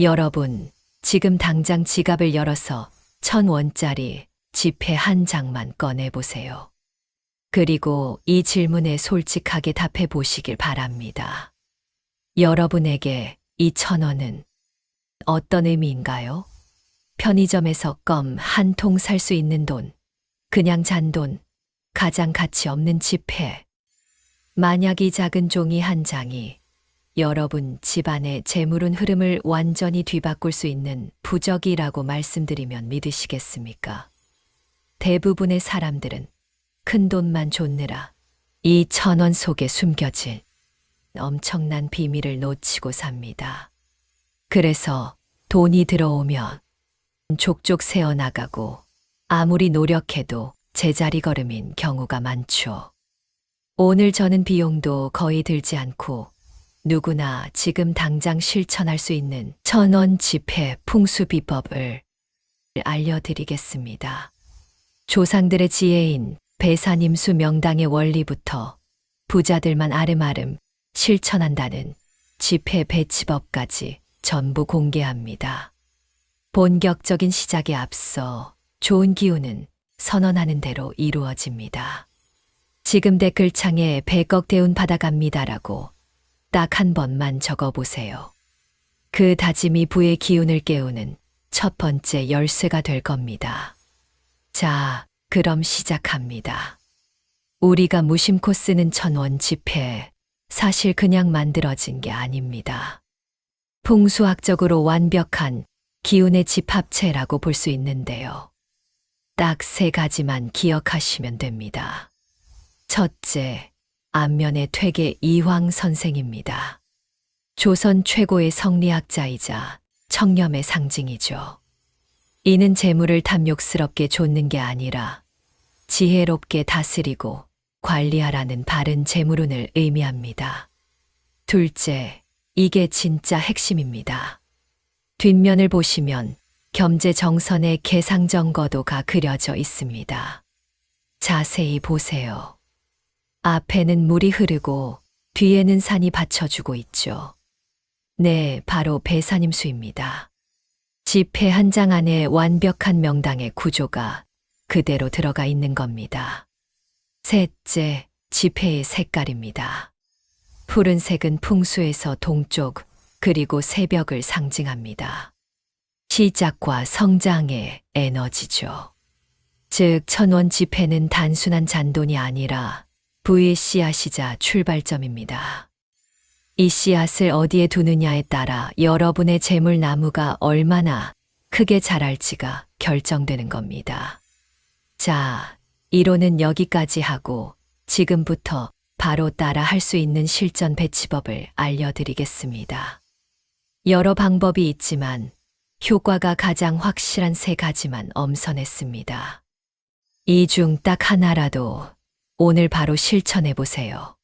여러분, 지금 당장 지갑을 열어서 천 원짜리 지폐 한 장만 꺼내보세요. 그리고 이 질문에 솔직하게 답해 보시길 바랍니다. 여러분에게 이 천 원은 어떤 의미인가요? 편의점에서 껌 한 통 살 수 있는 돈, 그냥 잔돈, 가장 가치 없는 지폐. 만약 이 작은 종이 한 장이 여러분 집안의 재물운 흐름을 완전히 뒤바꿀 수 있는 부적이라고 말씀드리면 믿으시겠습니까? 대부분의 사람들은 큰 돈만 줬느라 이 천원 속에 숨겨진 엄청난 비밀을 놓치고 삽니다. 그래서 돈이 들어오면 족족 새어나가고 아무리 노력해도 제자리 걸음인 경우가 많죠. 오늘 저는 비용도 거의 들지 않고 누구나 지금 당장 실천할 수 있는 천원 지폐 풍수 비법을 알려드리겠습니다. 조상들의 지혜인 배산임수 명당의 원리부터 부자들만 아름아름 실천한다는 지폐 배치법까지 전부 공개합니다. 본격적인 시작에 앞서 좋은 기운은 선언하는 대로 이루어집니다. 지금 댓글창에 100억 대운 받아갑니다라고 딱 한 번만 적어보세요. 그 다짐이 부의 기운을 깨우는 첫 번째 열쇠가 될 겁니다. 자, 그럼 시작합니다. 우리가 무심코 쓰는 천원 지폐, 사실 그냥 만들어진 게 아닙니다. 풍수학적으로 완벽한 기운의 집합체라고 볼 수 있는데요. 딱 세 가지만 기억하시면 됩니다. 첫째, 안면의 퇴계 이황 선생입니다. 조선 최고의 성리학자이자 청렴의 상징이죠. 이는 재물을 탐욕스럽게 좇는 게 아니라 지혜롭게 다스리고 관리하라는 바른 재물운을 의미합니다. 둘째, 이게 진짜 핵심입니다. 뒷면을 보시면 겸재 정선의 개상정거도가 그려져 있습니다. 자세히 보세요. 앞에는 물이 흐르고 뒤에는 산이 받쳐주고 있죠. 네, 바로 배산임수입니다. 지폐 한 장 안에 완벽한 명당의 구조가 그대로 들어가 있는 겁니다. 셋째, 지폐의 색깔입니다. 푸른색은 풍수에서 동쪽, 그리고 새벽을 상징합니다. 시작과 성장의 에너지죠. 즉, 천원 지폐는 단순한 잔돈이 아니라 부의 씨앗이자 출발점입니다. 이 씨앗을 어디에 두느냐에 따라 여러분의 재물 나무가 얼마나 크게 자랄지가 결정되는 겁니다. 자, 이론은 여기까지 하고 지금부터 바로 따라 할 수 있는 실전 배치법을 알려드리겠습니다. 여러 방법이 있지만 효과가 가장 확실한 세 가지만 엄선했습니다. 이 중 딱 하나라도 오늘 바로 실천해 보세요.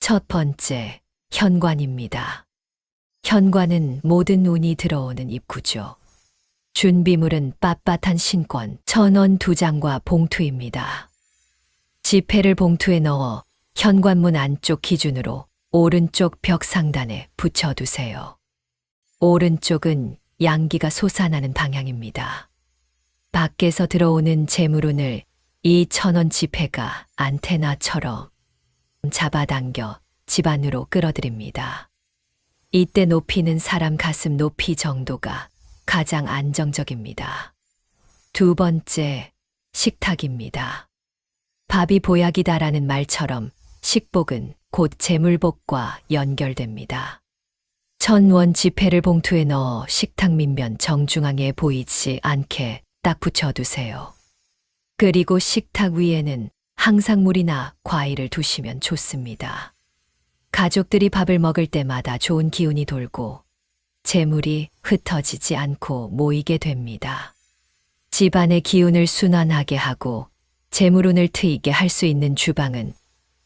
첫 번째, 현관입니다. 현관은 모든 운이 들어오는 입구죠. 준비물은 빳빳한 신권, 천원 두 장과 봉투입니다. 지폐를 봉투에 넣어 현관문 안쪽 기준으로 오른쪽 벽 상단에 붙여두세요. 오른쪽은 양기가 솟아나는 방향입니다. 밖에서 들어오는 재물운을 이 천원 지폐가 안테나처럼 잡아당겨 집 안으로 끌어들입니다. 이때 높이는 사람 가슴 높이 정도가 가장 안정적입니다. 두 번째, 식탁입니다. 밥이 보약이다라는 말처럼 식복은 곧 재물복과 연결됩니다. 천원 지폐를 봉투에 넣어 식탁 밑면 정중앙에 보이지 않게 딱 붙여두세요. 그리고 식탁 위에는 항상 물이나 과일을 두시면 좋습니다. 가족들이 밥을 먹을 때마다 좋은 기운이 돌고 재물이 흩어지지 않고 모이게 됩니다. 집안의 기운을 순환하게 하고 재물운을 트이게 할 수 있는 주방은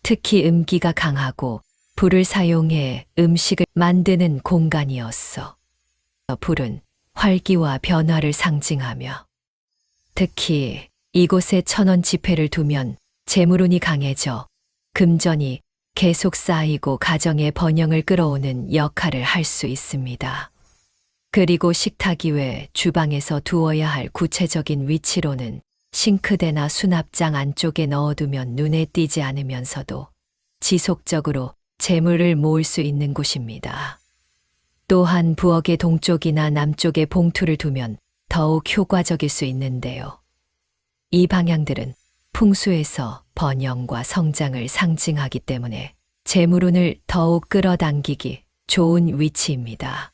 특히 음기가 강하고 불을 사용해 음식을 만드는 공간이었어. 불은 활기와 변화를 상징하며 특히 이곳에 천원 지폐를 두면 재물운이 강해져 금전이 계속 쌓이고 가정의 번영을 끌어오는 역할을 할 수 있습니다. 그리고 식탁 이외 주방에서 두어야 할 구체적인 위치로는 싱크대나 수납장 안쪽에 넣어두면 눈에 띄지 않으면서도 지속적으로 재물을 모을 수 있는 곳입니다. 또한 부엌의 동쪽이나 남쪽에 봉투를 두면 더욱 효과적일 수 있는데요. 이 방향들은 풍수에서 번영과 성장을 상징하기 때문에 재물운을 더욱 끌어당기기 좋은 위치입니다.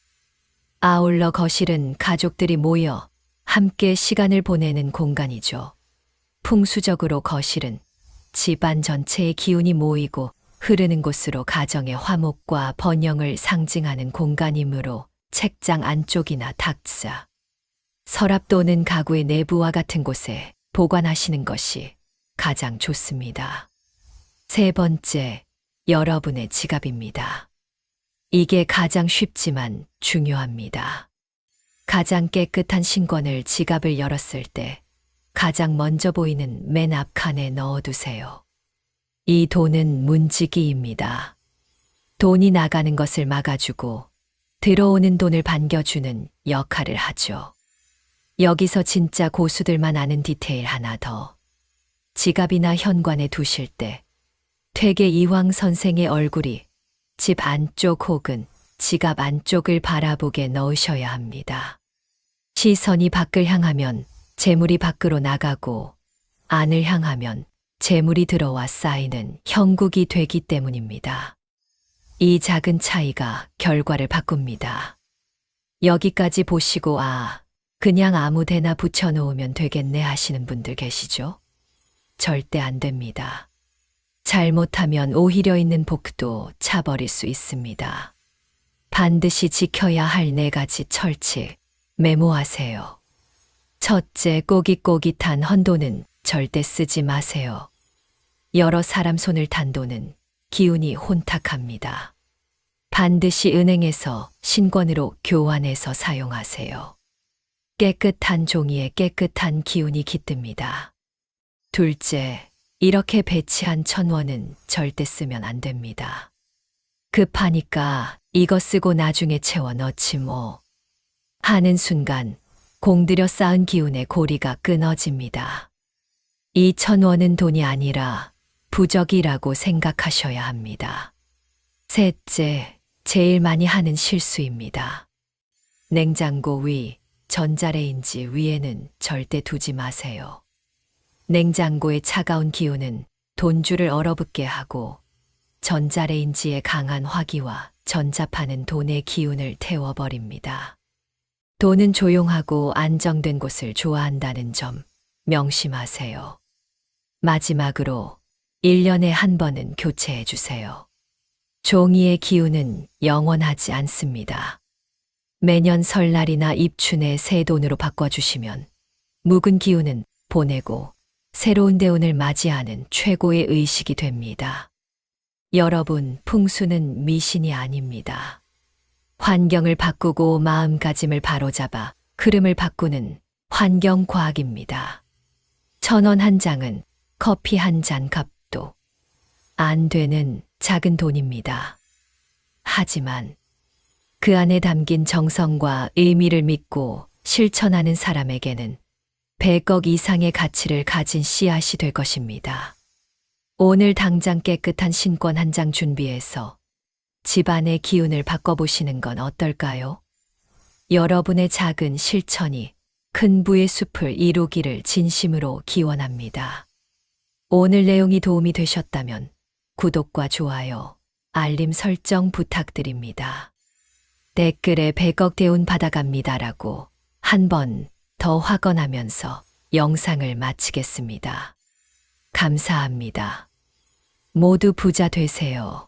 아울러 거실은 가족들이 모여 함께 시간을 보내는 공간이죠. 풍수적으로 거실은 집안 전체의 기운이 모이고 흐르는 곳으로 가정의 화목과 번영을 상징하는 공간이므로 책장 안쪽이나 탁자, 서랍 또는 가구의 내부와 같은 곳에 보관하시는 것이 가장 좋습니다. 세 번째, 여러분의 지갑입니다. 이게 가장 쉽지만 중요합니다. 가장 깨끗한 신권을 지갑을 열었을 때 가장 먼저 보이는 맨 앞 칸에 넣어두세요. 이 돈은 문지기입니다. 돈이 나가는 것을 막아주고 들어오는 돈을 반겨주는 역할을 하죠. 여기서 진짜 고수들만 아는 디테일 하나 더. 지갑이나 현관에 두실 때 퇴계 이황 선생의 얼굴이 집 안쪽 혹은 지갑 안쪽을 바라보게 넣으셔야 합니다. 시선이 밖을 향하면 재물이 밖으로 나가고 안을 향하면 재물이 들어와 쌓이는 형국이 되기 때문입니다. 이 작은 차이가 결과를 바꿉니다. 여기까지 보시고 아, 그냥 아무 데나 붙여놓으면 되겠네 하시는 분들 계시죠? 절대 안 됩니다. 잘못하면 오히려 있는 복도 차버릴 수 있습니다. 반드시 지켜야 할 네 가지 철칙 메모하세요. 첫째, 꼬깃꼬깃한 헌돈은 절대 쓰지 마세요. 여러 사람 손을 탄 돈은 기운이 혼탁합니다. 반드시 은행에서 신권으로 교환해서 사용하세요. 깨끗한 종이에 깨끗한 기운이 깃듭니다. 둘째, 이렇게 배치한 천원은 절대 쓰면 안 됩니다. 급하니까 이거 쓰고 나중에 채워 넣지 뭐. 하는 순간 공들여 쌓은 기운의 고리가 끊어집니다. 이 천원은 돈이 아니라 부적이라고 생각하셔야 합니다. 셋째, 제일 많이 하는 실수입니다. 냉장고 위, 전자레인지 위에는 절대 두지 마세요. 냉장고의 차가운 기운은 돈줄을 얼어붙게 하고 전자레인지의 강한 화기와 전자파는 돈의 기운을 태워버립니다. 돈은 조용하고 안정된 곳을 좋아한다는 점 명심하세요. 마지막으로 1년에 한 번은 교체해 주세요. 종이의 기운은 영원하지 않습니다. 매년 설날이나 입춘에 새 돈으로 바꿔주시면 묵은 기운은 보내고 새로운 대운을 맞이하는 최고의 의식이 됩니다. 여러분, 풍수는 미신이 아닙니다. 환경을 바꾸고 마음가짐을 바로잡아 흐름을 바꾸는 환경과학입니다. 천 원 한 장은 커피 한 잔 값도 안 되는 작은 돈입니다. 하지만 그 안에 담긴 정성과 의미를 믿고 실천하는 사람에게는 100억 이상의 가치를 가진 씨앗이 될 것입니다. 오늘 당장 깨끗한 신권 한 장 준비해서 집안의 기운을 바꿔보시는 건 어떨까요? 여러분의 작은 실천이 큰 부의 숲을 이루기를 진심으로 기원합니다. 오늘 내용이 도움이 되셨다면 구독과 좋아요, 알림 설정 부탁드립니다. 댓글에 100억 대운 받아갑니다라고 한 번 더 확언하면서 영상을 마치겠습니다. 감사합니다. 모두 부자 되세요.